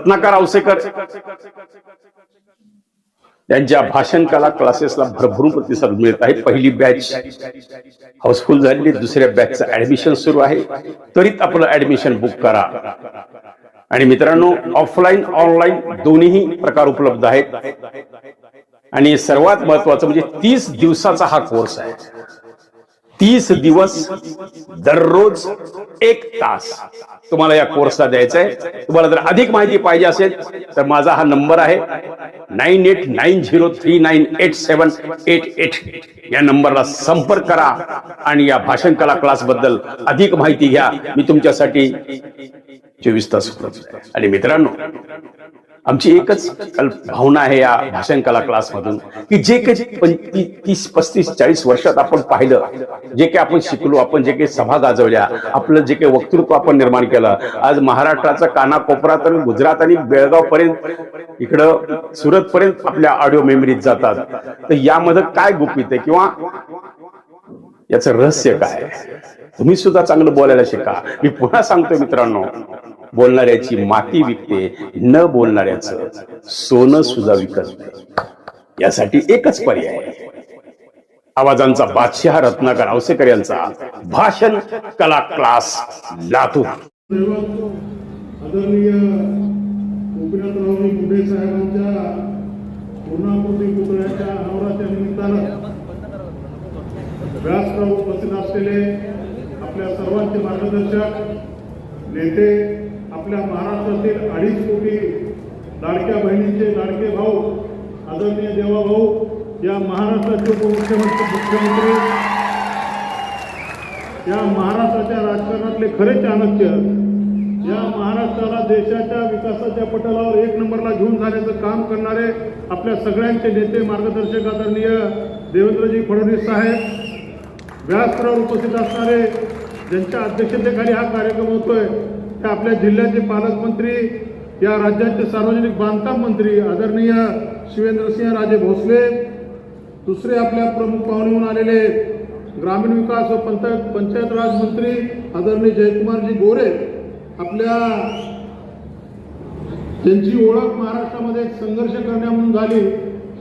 रत्नाकर आवसेकर त्यांच्या भाषण कला क्लासेसला भरभरून प्रतिसाद मिळत आहे. पहिली बॅच हाऊसफुल झालेली दुसऱ्या बॅचचं ऍडमिशन सुरू आहे. त्वरित आपलं ऍडमिशन बुक करा. आणि मित्रांनो ऑफलाईन ऑनलाईन दोन्ही प्रकार उपलब्ध आहेत. आणि सर्वात महत्वाचं म्हणजे तीस दिवसाचा हा कोर्स आहे. तीस दिवस दररोज एक तास तुम्हाला या कोर्सला द्यायचा आहे तुम्हाला जर अधिक माहिती पाहिजे असेल तर माझा हा नंबर आहे nine eight nine zero three nine eight seven eight eight या नंबरला संपर्क करा आणि या भाषण कला क्लासबद्दल अधिक माहिती घ्या. मी तुमच्यासाठी चोवीस तास आहे. आणि मित्रांनो आमची एकच भावना आहे या भाषण कला क्लासमधून की जे काही पंचवीस तीस पस्तीस चाळीस वर्षात आपण पाहिलं जे काही आपण शिकलो आपण जे काही सभा गाजवल्या आपलं जे काही वक्तृत्व आपण निर्माण केलं आज महाराष्ट्राचा कानाकोपरात आणि गुजरात आणि बेळगाव पर्यंत इकडं सुरत पर्यंत आपल्या ऑडिओ मेमरीत जातात. तर यामध्ये काय गुपित आहे किंवा याचं रहस्य काय तुम्ही सुद्धा चांगलं बोलायला शिका. मी पुन्हा सांगतो मित्रांनो बोलणाऱ्याची माती विकते न बोलणाऱ्याचं सोनं सुद्धा विकत यासाठी एकच पर्याय आवाजांचा बादशाह रत्नाकर आवसेकर यांचा भाषण कला क्लास लातूर. आदरणीय गोपीनाथराव मुंडे साहेबांच्या पूर्णाकृती पुतळ्याच्या अनावराच्या निमित्तानं व्यासराव उपस्थित असलेले आपल्या सर्वांचे मार्गदर्शक नेते आपल्या महाराष्ट्रातील अडीच कोटी लाडक्या बहिणींचे लाडके भाऊ आदरणीय देवाभाऊ या महाराष्ट्राचे उपमुख्यमंत्री मुख्यमंत्री या महाराष्ट्राच्या राजकारणातले खरे चाणक्य या महाराष्ट्राला देशाच्या विकासाच्या पटलावर एक नंबरला घेऊन जाण्याचं काम करणारे आपल्या सगळ्यांचे नेते मार्गदर्शक आदरणीय देवेंद्रजी फडणवीस साहेब व्यासपीठावर उपस्थित असणारे ज्यांच्या अध्यक्षतेखाली हा कार्यक्रम होतोय ते आपल्या जिल्ह्याचे पालकमंत्री या राज्याचे सार्वजनिक बांधकाम मंत्री आदरणीय शिवेंद्रसिंह राजे भोसले दुसरे आपल्या प्रमुख पाहुणे म्हणून आलेले ग्रामीण विकास व पंचायत पंचायत राज मंत्री आदरणीय जयकुमारजी गोरे आपल्या त्यांची ओळख महाराष्ट्रामध्ये संघर्ष करण्या म्हणून झाली.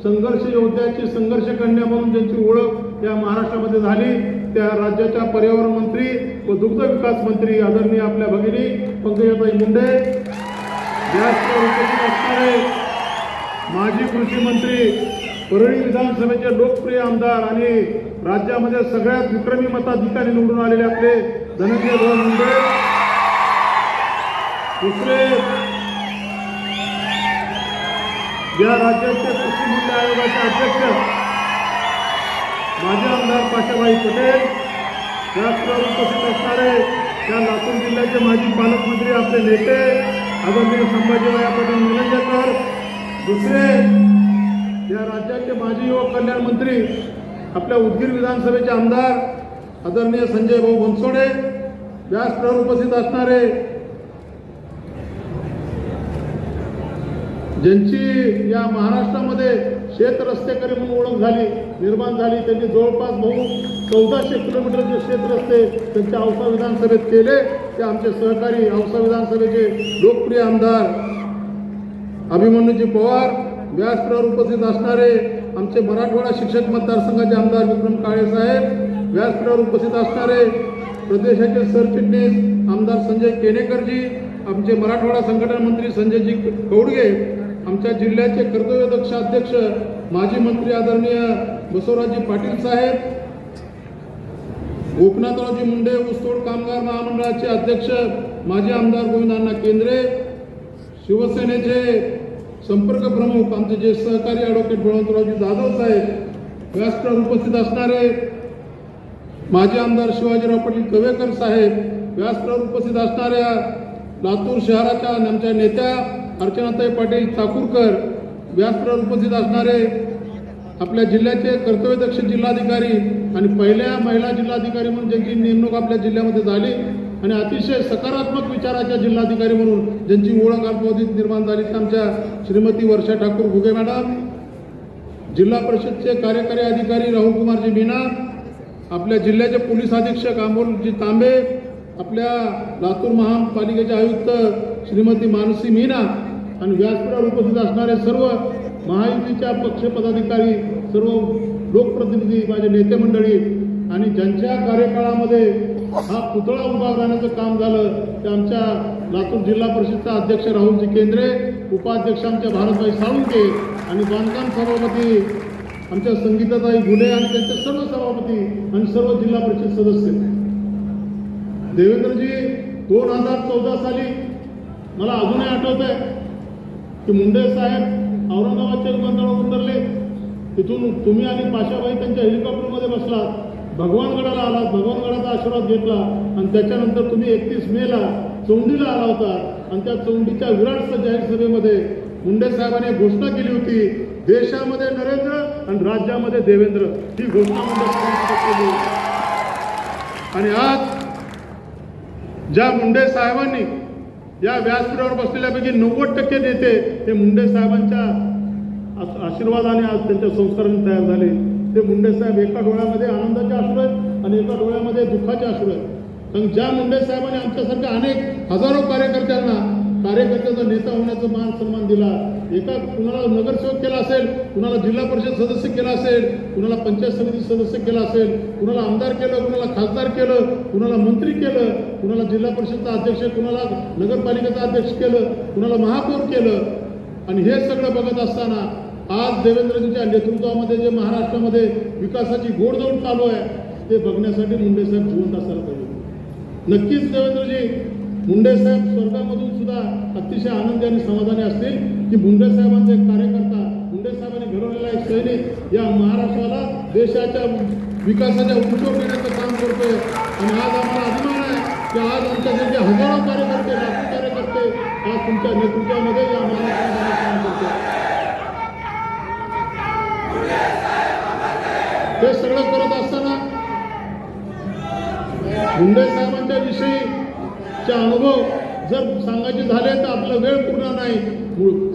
संघर्ष योद्ध्याची संघर्ष करण्या म्हणून ज्यांची ओळख या महाराष्ट्रामध्ये झाली. त्या राज्याच्या पर्यावरण मंत्री व दुग्ध विकास मंत्री आदरणीय आपल्या भगिनी पंकजाताई मुंडे असणारे माजी कृषी मंत्री परळी विधानसभेचे लोकप्रिय आमदार आणि राज्यामध्ये सगळ्यात विक्रमी मताधिकारी निवडून आलेले आपले धनंजय भाऊ मुंडे. दुसरे या राज्याचे कृषी मूल्य आयोगाचे अध्यक्ष माजी आमदार पाशाबाई पटेल त्याचबरोबर उपस्थित असणारे त्या लातूर जिल्ह्याचे माजी पालकमंत्री आपले नेते आदरणीय संभाजीराव पाटील निलंगेकर. दुसरे या राज्याचे माजी युवक कल्याण मंत्री आपल्या उदगीर विधानसभेचे आमदार आदरणीय संजय भाऊ बनसोडे. व्यासपीठावर उपस्थित असणारे ज्यांची या महाराष्ट्रामध्ये शेत रस्तेकरी म्हणून ओळख झाली निर्माण झाली. त्यांनी जवळपास भाऊ चौदाशे किलोमीटरचे शेत रस्ते त्यांच्या औसा विधानसभेत केले ते आमचे सहकारी औसा विधानसभेचे लोकप्रिय आमदार अभिमन्यूजी पवार व्यासपीठावर उपस्थित असणारे आमचे मराठवाडा शिक्षक मतदारसंघाचे आमदार विक्रम काळे साहेब व्यासपीठावर उपस्थित असणारे प्रदेशाचे सरचिटणीस आमदार संजय केनेकरजी आमचे मराठवाडा संघटन मंत्री संजयजी कौडगे आमच्या जिल्ह्याचे कर्तव्यदक्ष अध्यक्ष माजी मंत्री आदरणीय बसवराजजी पाटील साहेब गोपनाथरावजी मुंडे ऊसतोड कामगार महामंडळाचे अध्यक्ष माजी आमदार गोविंदांना केंद्रे शिवसेनेचे संपर्क प्रमुख आमचे जे सहकारी ॲडव्होकेट बळवंतरावजी जाधव साहेब व्यासपीठावर उपस्थित असणारे माजी आमदार शिवाजीराव पाटील कवेकर साहेब व्यासपीठावर उपस्थित असणाऱ्या लातूर शहराच्या आमच्या नेत्या अर्चनाताई पाटील चाकूरकर व्यासपीठावर उपस्थित असणारे आपल्या जिल्ह्याचे कर्तव्यदक्ष जिल्हाधिकारी आणि पहिल्या महिला जिल्हाधिकारी म्हणून ज्यांची नेमणूक आपल्या जिल्ह्यामध्ये झाली आणि अतिशय सकारात्मक विचाराच्या जिल्हाधिकारी म्हणून ज्यांची ओळख अल्पावधीत निर्माण झाली ती आमच्या श्रीमती वर्षा ठाकूर घुगे मॅडम जिल्हा परिषदचे कार्यकारी अधिकारी राहुल कुमारजी मीना आपल्या जिल्ह्याचे पोलीस अधीक्षक अमोलजी तांबे आपल्या लातूर महापालिकेचे आयुक्त श्रीमती मानसी मीना आणि व्यासपीठावर उपस्थित असणारे सर्व महायुतीच्या पक्ष पदाधिकारी सर्व लोकप्रतिनिधी माझे नेते मंडळी आणि ज्यांच्या कार्यकाळामध्ये हा पुतळा उभा राहण्याचं काम झालं ते आमच्या लातूर जिल्हा परिषदचा अध्यक्ष राहुलजी केंद्रे उपाध्यक्ष आमच्या भारतभाई साळुंके आणि बांधकाम सभापती आमच्या संगीताताई घुले आणि त्यांचे सर्व सभापती आणि सर्व जिल्हा परिषद सदस्य. देवेंद्रजी दोन हजार चौदा साली मला अजूनही आठवत आहे की मुंडे साहेब औरंगाबादच्या विमानतळावर उतरले. तिथून तुम्ही आणि पाशाबाई त्यांच्या हेलिकॉप्टरमध्ये बसलात. भगवानगडाला आलात. भगवानगडाचा आशीर्वाद घेतला. आणि त्याच्यानंतर तुम्ही एकतीस मेला चौंडीला आला होता. आणि त्या चौंडीच्या विराट जाहीर सभेमध्ये मुंडे साहेबांनी घोषणा केली होती. देशामध्ये नरेंद्र आणि राज्यामध्ये देवेंद्र. ही घोषणा मुंडे केली आणि आज ज्या मुंडे साहेबांनी या व्यासपीठावर बसलेल्यापैकी नव्वद टक्के नेते हे मुंडे साहेबांच्या आशीर्वादाने आज त्यांच्या संस्काराने तयार झाले. ते मुंडे साहेब एका डोळ्यामध्ये आनंदाचे अश्रू आहेत आणि एका डोळ्यामध्ये दुःखाचे अश्रू आहेत कारण ज्या मुंडे साहेबांनी आमच्यासारख्या अनेक हजारो कार्यकर्त्यांना कार्यकर्त्याचा नेता होण्याचा मान सन्मान दिला एका कुणाला नगरसेवक केला असेल कुणाला जिल्हा परिषद सदस्य केला असेल कुणाला पंचायत समिती सदस्य केला असेल कुणाला आमदार केलं कुणाला खासदार केलं कुणाला मंत्री केलं कुणाला जिल्हा परिषदचा अध्यक्ष कुणाला नगरपालिकेचा अध्यक्ष केलं कुणाला महापौर केलं. आणि हे सगळं बघत असताना आज देवेंद्रजींच्या नेतृत्वामध्ये जे महाराष्ट्रामध्ये विकासाची गोडधोड चालू आहे ते बघण्यासाठी मुंडे साहेब जिवंत असायला पाहिजे. नक्कीच देवेंद्रजी मुंडे साहेब स्वर्गामधून सुद्धा अतिशय आनंदी आणि समाधानी असतील की मुंडे साहेबांचा एक कार्यकर्ता मुंडे साहेबांनी घडवलेला एक सैनिक या महाराष्ट्राला देशाच्या विकासाच्या उपयोग नेण्याचं काम करतोय. आणि आज आम्हाला अभिमान आहे की आज आमच्यासारखे हजारो कार्यकर्ते लाखो कार्यकर्ते आज तुमच्या नेतृत्वामध्ये या महाराष्ट्रामध्ये काम करतो हे सगळं करत असताना मुंडे साहेबांच्या विषयीचे अनुभव जर सांगायचे झाले तर आपला वेळ पूर्ण नाही.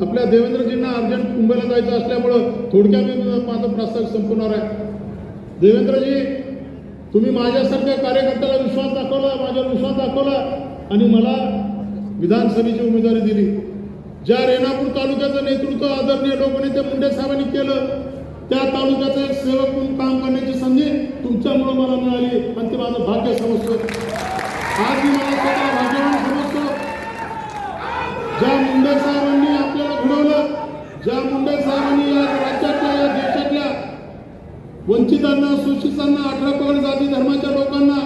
आपल्या देवेंद्रजींना अर्जंट मुंबईला जायचं असल्यामुळं थोडक्यात माझा प्रस्ताव संपवणार आहे. देवेंद्रजी तुम्ही माझ्यासारख्या कार्यकर्त्याला विश्वास दाखवला माझ्यावर विश्वास दाखवला आणि मला विधानसभेची उमेदवारी दिली. ज्या रेणापूर तालुक्याचं नेतृत्व आदरणीय लोकनेते मुंडे साहेबांनी केलं त्या तालुक्याचं एक सेवक म्हणून काम करण्याची संधी तुमच्यामुळं मला मिळाली आणि ते माझं भाग्य समजतं आज मी मला स्वतः भाग्यवान समजतो ज्या मुंडे साहेबांनी आपल्याला घडवलं ज्या मुंडे साहेबांनी या राज्यातल्या या देशातल्या वंचितांना शोषितांना अठरा पगड जाती धर्माच्या लोकांना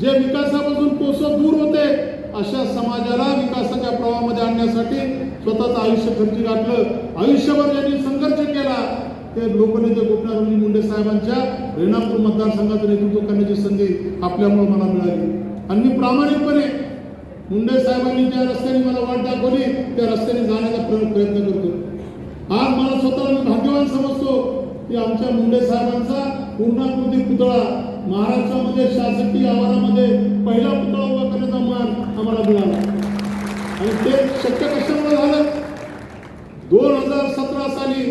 जे विकासापासून कोसत दूर होते अशा समाजाला विकासाच्या प्रवाहामध्ये आणण्यासाठी स्वतःचं आयुष्य खर्ची घातलं आयुष्यभर ज्यांनी संघर्ष केला ते लोकनेते गोपीनाथजी मुंडे साहेबांच्या रेणापूर मतदारसंघाचं नेतृत्व करण्याची संधी आपल्यामुळे मला मिळाली. आणि मी प्रामाणिकपणे मुंडे साहेबांनी ज्या रस्त्याने मला वाट दाखवली त्या रस्त्याने जाण्याचा प्रयत्न करतो. आज मला स्वतःला मी भाग्यवान समजतो की आमच्या मुंडे साहेबांचा पूर्णाकृती पुतळा महाराष्ट्रामध्ये शासकीय आवारामध्ये पहिला पुतळा उभा करण्याचा मान आम्हाला मिळाला. आणि ते शक्य कशामुळे झालं? दोन हजार सतरा साली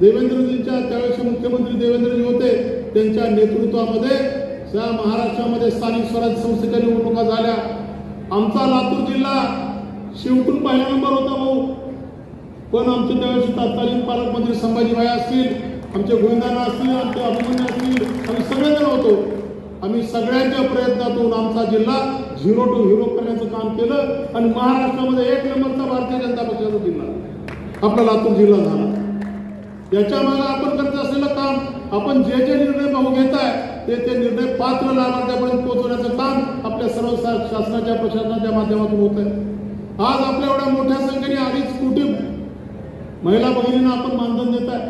देवेंद्रजींच्या त्यावेळेचे मुख्यमंत्री देवेंद्रजी होते त्यांच्या नेतृत्वामध्ये त्या महाराष्ट्रामध्ये स्थानिक स्वराज्य संस्थेच्या निवडणुका झाल्या. आमचा लातूर जिल्हा शेवटून पहिला नंबर होता भाऊ. पण आमचे त्यावेळेस तत्कालीन पालकमंत्री संभाजीभाई असतील आमचे गोविंदाना असतील आमचे अभिमन्यू असतील आम्ही सगळेजण होतो. आम्ही सगळ्यांच्या प्रयत्नातून आमचा जिल्हा झिरो टू हिरो करण्याचं काम केलं आणि महाराष्ट्रामध्ये एक नंबरचा भारतीय जनता पक्षाचा जिल्हा आपला लातूर जिल्हा झाला. याच्या मागे आपण करत असलेलं काम आपण जे जे निर्णय भाऊ घेत आहे ते ते निर्णय पात्र लाभार्थ्यापर्यंत पोहोचवण्याचं काम आपल्या सर्व शा- शासनाच्या प्रशासनाच्या माध्यमातून होत आहे. आज आपल्या एवढ्या मोठ्या संख्येने अडीच कोटी महिला भगिनींना आपण मानधन देत आहे.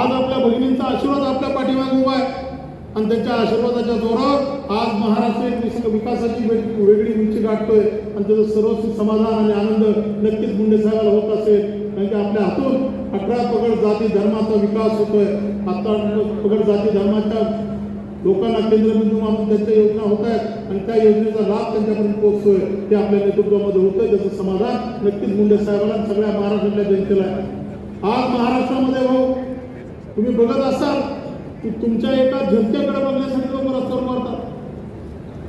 आज आपल्या भगिनींचा आशीर्वाद आपल्या पाठीमागे उभा आहे. आणि त्यांच्या आशीर्वादाच्या जोरावर आज महाराष्ट्र एक विकासाची वेगळी उंची गाठतोय. आणि त्याचं सर्वस्वी समाधान आणि आनंद नक्कीच मुंडे साहेबाला होत असेल. कारण की आपल्या हातून पगड जाती धर्माचा विकास होतोय. आता पगड जाती धर्माच्या लोकांना केंद्रबिंदू मानून त्यांच्या योजना होत आहेत आणि त्या योजनेचा लाभ त्यांच्यापर्यंत पोहोचतोय. ते आपल्या नेतृत्वामध्ये होतंय. त्याचं समाधान नक्कीच मुंडे साहेबांना सगळ्या महाराष्ट्रातल्या जनतेला आहे. आज महाराष्ट्रामध्ये भाऊ तुम्ही बघत असाल की तुमच्या एका झटक्याकडे बघण्यासाठी लोक रस्त्यावर मारतात.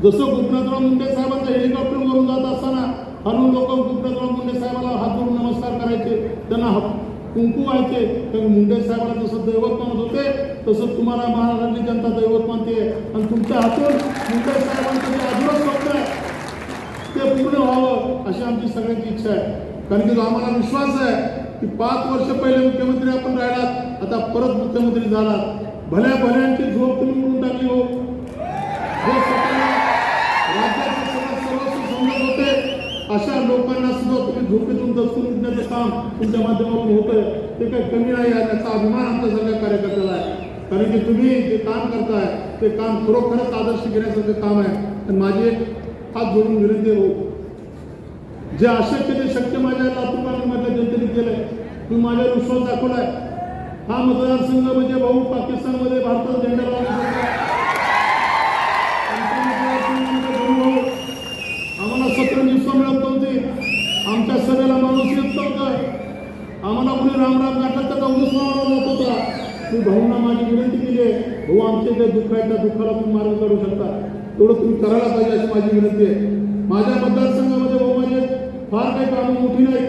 जसं गोपनाथराव मुंडे साहेबांचा हेलिकॉप्टरवरून जात असताना हनुमान लोक गोपनाथराव मुंडे साहेबाला हात जोडून नमस्कार करायचे. त्यांना कुंकू व्हायचे तर मुंडे साहेबांना जसं दैवत म्हणत होते तसं तुम्हाला महाराजांनी जनता दैवत मानते आणि तुमच्या हातून मुंडे साहेबांचं जे अधुरच स्वप्न आहे ते पूर्ण व्हावं अशी आमची सगळ्यांची इच्छा आहे. कारण की जो आम्हाला विश्वास आहे की पाच वर्ष पहिले मुख्यमंत्री आपण राहिलात आता परत मुख्यमंत्री झालात. भल्या भल्यांची झोप तुम्ही म्हणून टाकली हो. अशा लोकांना सुद्धा तुम्ही झोपेतून दसून उठण्याचं काम तुमच्या माध्यमातून होतंय. ते काही कमी नाही आहे. त्याचा अभिमान आमच्या सगळ्या कार्यकर्त्याला आहे. कारण की तुम्ही जे काम करताय ते काम खरोखरच आदर्श घेण्यासारखं काम आहे. आणि माझी एक हात जोडून विनंती हो जे अशक्य ते शक्य माझ्या लातूर मधल्या जनतेने केलंय तुम्ही माझ्यावर विश्वास दाखवलाय. हा मतदारसंघ म्हणजे भाऊ पाकिस्तानमध्ये भारताचा झेंडा लावला येत आम्हाला कोणी रामराम गाठत त्याचा उलूस मारला होता. मी भाऊंना माझी विनंती केली आहे भाऊ आमचे जे दुःख आहे त्या दुःखाला तुम्ही मार्ग काढू शकता. तेवढं तुम्ही करायला पाहिजे अशी माझी विनंती आहे. माझ्या मतदारसंघामध्ये भाऊ माझे फार काही कामं मोठी नाही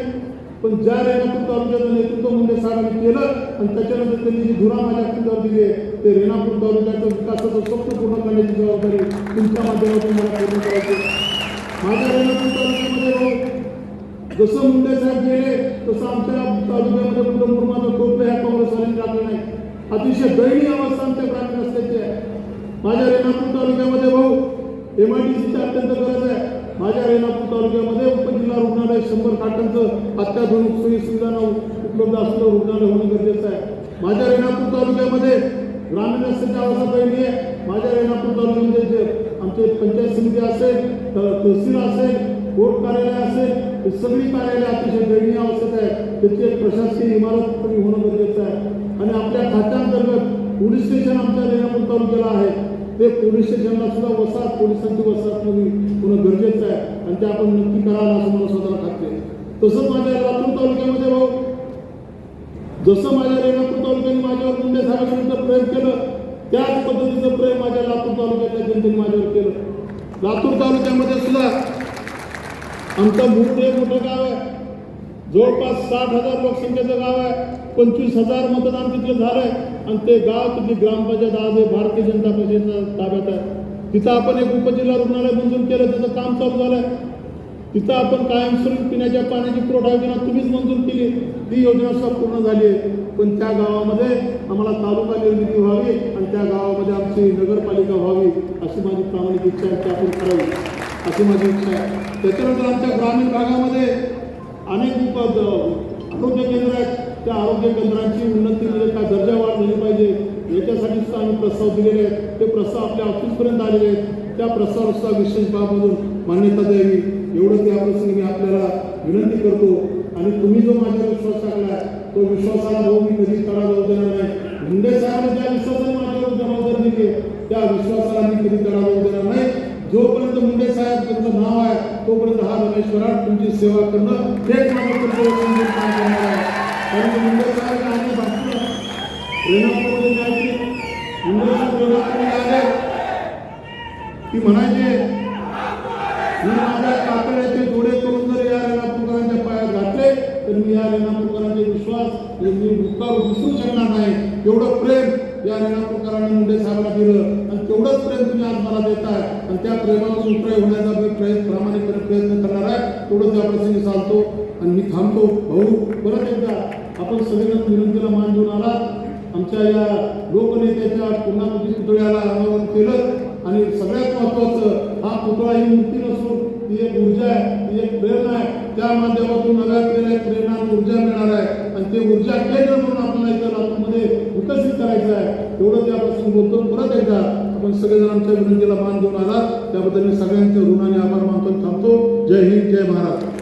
पण ज्या रेणापूर तालुक्याचं नेतृत्व मुंडे साहेबांनी केलं आणि त्याच्यानंतर त्यांनी जी धुरा माझ्या खांद्यावर दिली आहे ते रेणापूर तालुक्याचं विकासाचं स्वप्न पूर्ण करण्याची जबाबदारी तुमच्या माध्यमातून मला पूर्ण करायची माझ्या रेणापूर तालुक्यामध्ये भाऊ जसं मुंडे साहेब गेले तसं आमच्या तालुक्यामध्ये कुठं माझं टोपले ह्या काँग्रेसवाल्यांनी टाकलं नाही. अतिशय दयनीय अवस्था आमच्या ग्रामीण असल्याची आहे. माझ्या रेणापूर तालुक्यामध्ये भाऊ एम आय डी अत्यंत गरज आहे. माझ्या रेणापूर तालुक्यामध्ये उपजिल्हा रुग्णालय शंभर खाटांचं अत्याधुनिक सोयी सुविधा उपलब्ध असलेलं रुग्णालय होणं गरजेचं आहे. माझ्या रेणापूर तालुक्यामध्ये ग्रामीण रस्त्याची अवस्था पहिली आहे. माझ्या रेणापूर तालुक्यामध्ये जे आमचे पंचायत समिती असेल तहसील असेल कोर्ट कार्यालय असेल सगळी कार्यालय अतिशय दयनीय अवस्थेत आहे त्याची एक प्रशासकीय इमारत तरी होणं गरजेचं आहे. आणि आपल्या खात्यांतर्गत पोलीस स्टेशन आमच्या रेणापूर तालुक्याला आहे. ते पोलीस स्टेशनला सुद्धा वसाहत पोलिसांची वसाहत नवी होणं गरजेचं आहे. आणि ते आपण नक्की करायला असं मला स्वतःला खात्री आहे. तसंच माझ्या लातूर तालुक्यामध्ये भाऊ जसं माझ्या रेणापूर तालुक्याने माझ्यावर गुंडे साहेबांविरुद्ध प्रेम केलं त्याच पद्धतीचं प्रेम माझ्या लातूर तालुक्यातल्या जनतेने माझ्यावर केलं. लातूर तालुक्यामध्ये सुद्धा आमचं मूळ एक मोठं गाव आहे. जवळपास साठ हजार लोकसंख्येचं गाव आहे. पंचवीस हजार मतदान तिथलं झालंय. आणि ते गाव तिथली ग्रामपंचायत आज हे भारतीय जनता पक्षाच्या ताब्यात आहे. तिथं आपण एक उपजिल्हा रुग्णालय मंजूर केलं त्याचं काम चालू झालंय. तिथं आपण कायमस्वरूपी पिण्याच्या पाण्याची पुरवठा योजना तुम्हीच मंजूर केली. ती योजना सुद्धा पूर्ण झाली आहे. पण त्या गावामध्ये आम्हाला तालुका निर्मिती व्हावी आणि त्या गावामध्ये आमची नगरपालिका व्हावी अशी माझी प्रामाणिक इच्छा आहे. की आपण करावी अशी माझी इच्छा आहे. त्याच्यानंतर आमच्या ग्रामीण भागामध्ये अनेक आरोग्य केंद्र आहेत. त्या आरोग्य केंद्रांची उन्नती म्हणजे काय? दर्जा वाढ झाली पाहिजे. याच्यासाठी सुद्धा आम्ही प्रस्ताव दिलेले आहेत. ते प्रस्ताव आपल्या ऑफिसपर्यंत आलेले आहेत. त्या प्रस्तावाला सुद्धा विशेष बाबमधून मान्यता द्यावी. एवढं त्या मी आपल्याला विनंती करतो. आणि तुम्ही जो माझ्या विश्वास टाकला तो विश्वासाला भाऊ मी कधी तडा जाऊ देणार नाही. मुंडे साहेबांनी ज्या विश्वासाने माझ्यावर जबाबदारी दिली त्या विश्वासाला मी कधी तडा जाऊ देणार नाही. जोपर्यंत मुंडे साहेब तुमचं नाव आहे तोपर्यंत हा रमेश तुमची सेवा करणं हेच माझं कारण मुंडे साहेब आणि बाकी मुंडे आले. ती म्हणायचे मी माझ्या कातड्याचे जोडे करून जर या रेणापूरकरांच्या पायात घातले तर मी या रेणापूरकरांचे विश्वास मी भूतकाळ विसरू शकणार नाही. एवढं प्रेम या रेणापूरकरांनी मुंडे साहेबांना दिलं. आणि तेवढंच प्रेम तुम्ही आज मला देताय. आणि त्या प्रेमातून उतराई होण्याचा मी प्रयत्न प्रामाणिकपणे प्रयत्न करणार आहे तेवढंच त्या प्रसंगी चालतो. आणि मी थांबतो. भाऊ परत एकदा आपण सगळेजण विनंतीला मान देऊन आला. आमच्या या लोकनेत्याच्या पुन्हा पुतळ्याला अनावरण केलं. आणि सगळ्यात महत्वाचं हा पुतळा ही मूर्ती नसून ती एक ऊर्जा आहे ती एक प्रेरणा आहे. त्या माध्यमातून नव्या एक प्रेरणा ऊर्जा मिळणार आहे. आणि ते ऊर्जा केंद्र म्हणून आपल्याला इथं लातूरमध्ये विकसित करायचं आहे तेवढं त्या प्रसंगी बोलतो परत एकदा आपण सगळेजण आमच्या विनंतीला मान देऊन आला त्याबद्दल मी सगळ्यांच्या ऋणाने आभार मानतो थांबतो. जय हिंद जय महाराष्ट्र